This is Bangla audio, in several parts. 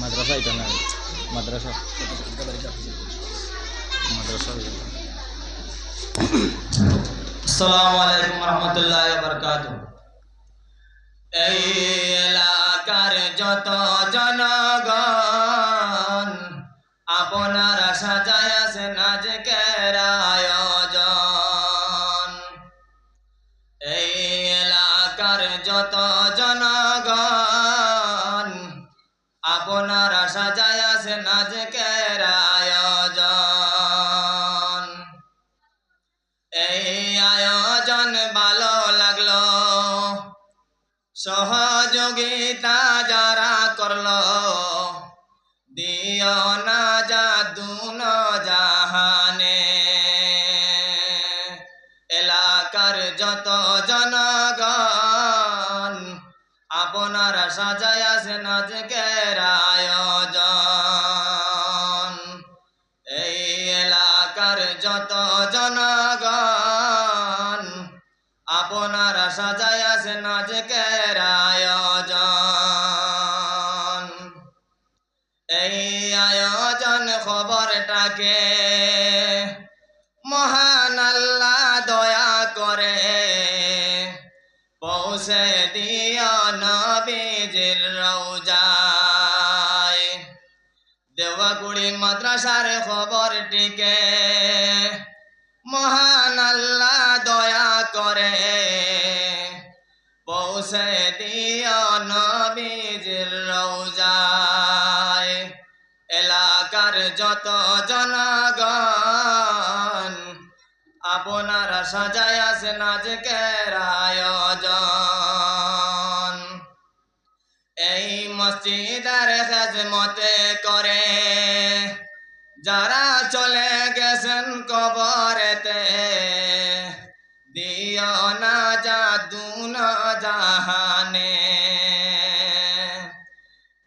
মাদ্রাসা এটা না, মাদ্রাসা। মাদ্রাসা। আসসালামু আলাইকুম রহমতুল্লাহ বরকাত এই এলাকার যত জনগণ আপনারা সাজায় আছেন আজকের আয়োজন। এই এলাকার যত জনগণ আপনারা সাজায় আছেন আজকের আয়োজন। এই আয়োজন ভালো লাগল। সহযোগিতা যারা করল, দিও না জাদুন জাহানে এলাকার যত জনগণ, আপনারা সাজায় আছেন আজকের যত জনগণ। আপনারা সাজায় আছেন আজকের আয়োজন। এই আয়োজন খবরটাকে মহান আল্লাহ দয়া করে পৌঁছে দিও নবীজির রৌজায় দেওয়াগুড়ি মাদ্রাসার খবরটিকে মহান আল্লাহ দয়া করে। পৌঁছে দিও নবীজির রৌজায় এলাকার যত জনগণ, আপনারা সাজায় আছেন আজকের আয়োজন। এই মসজিদের খেজমতে করে। যারা চলে গেছেন কবরেতে, দিও না জাদুন জাহানে।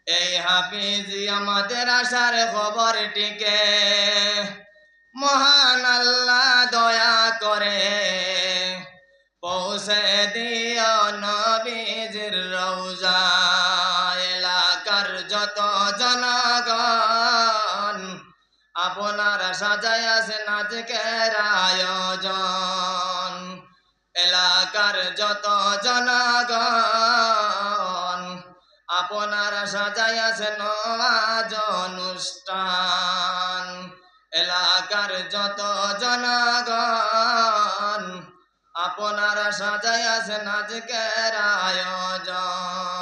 এই হাফিজি আমাদের আশার খবরটিকে মহান আল্লাহ দয়া করে পৌঁছে দিও নবীজির রৌজা জনগণ আপনারা সাজায় আছেন আজকের আয়োজন। এলাকার যত জনগণ, আপনারা সাজায় আছেন আজ অনুষ্ঠান। এলাকার যত জনগণ, আপনারা সাজায় আছেন আজকের আয়োজন।